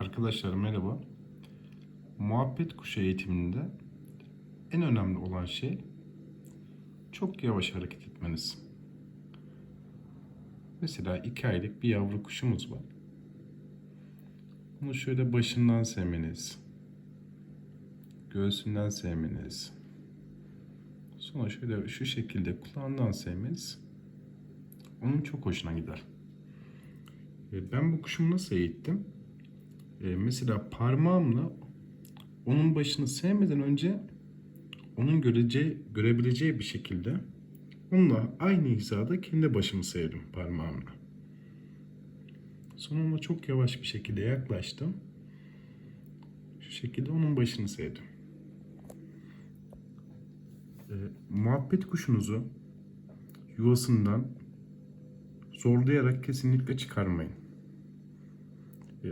Arkadaşlar merhaba. Muhabbet kuşu eğitiminde en önemli olan şey çok yavaş hareket etmeniz. Mesela iki aylık bir yavru kuşumuz var. Bunu şöyle başından sevmeniz, göğsünden sevmeniz, sonra şöyle şu şekilde kulağından sevmeniz onun çok hoşuna gider. Ben bu kuşumu nasıl eğittim? E, mesela parmağımla onun başını sevmeden önce onun göreceği, görebileceği bir şekilde onunla aynı hizada kendi başımı sevdim parmağımla. Sonra çok yavaş bir şekilde yaklaştım. Şu şekilde onun başını sevdim. E, muhabbet kuşunuzu yuvasından zorlayarak kesinlikle çıkarmayın. E,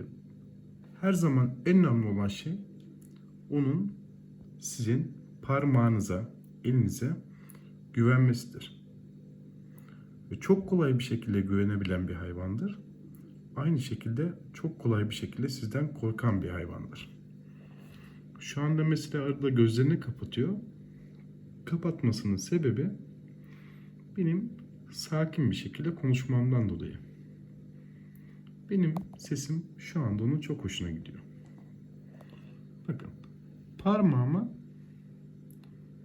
Her zaman en önemli olan şey onun sizin parmağınıza, elinize güvenmesidir. Ve çok kolay bir şekilde güvenebilen bir hayvandır. Aynı şekilde çok kolay bir şekilde sizden korkan bir hayvandır. Şu anda mesela arada gözlerini kapatıyor. Kapatmasının sebebi benim sakin bir şekilde konuşmamdan dolayı. Benim sesim şu anda onun çok hoşuna gidiyor. Bakın parmağımı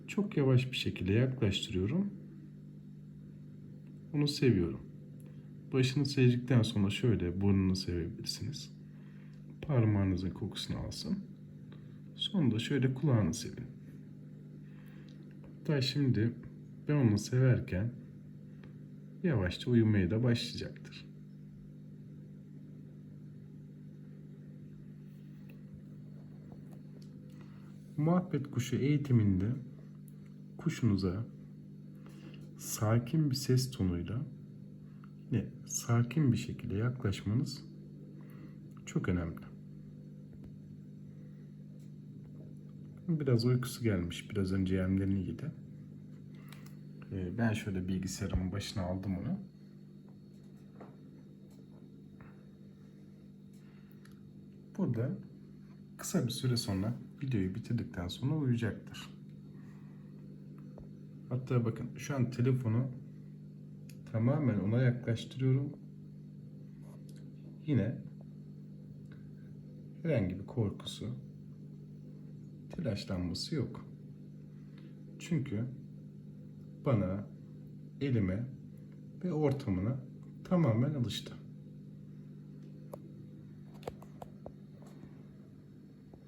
çok yavaş bir şekilde yaklaştırıyorum. Onu seviyorum. Başını sevdikten sonra şöyle burnunu sevebilirsiniz. Parmağınızın kokusunu alsın. Sonra da şöyle kulağını sevin. Hatta şimdi ben onu severken yavaşça uyumaya da başlayacaktır. Muhabbet kuşu eğitiminde kuşunuza sakin bir ses tonuyla ne sakin bir şekilde yaklaşmanız çok önemli. Biraz uykusu gelmiş. Biraz önce yemlerini yedi. Ee, Ben şöyle bilgisayarımın başına aldım onu. Burada kısa bir süre sonra videoyu bitirdikten sonra uyuyacaktır. Hatta bakın şu an telefonu tamamen ona yaklaştırıyorum. Yine herhangi bir korkusu, telaşlanması yok. Çünkü bana, elime ve ortamına tamamen alıştı.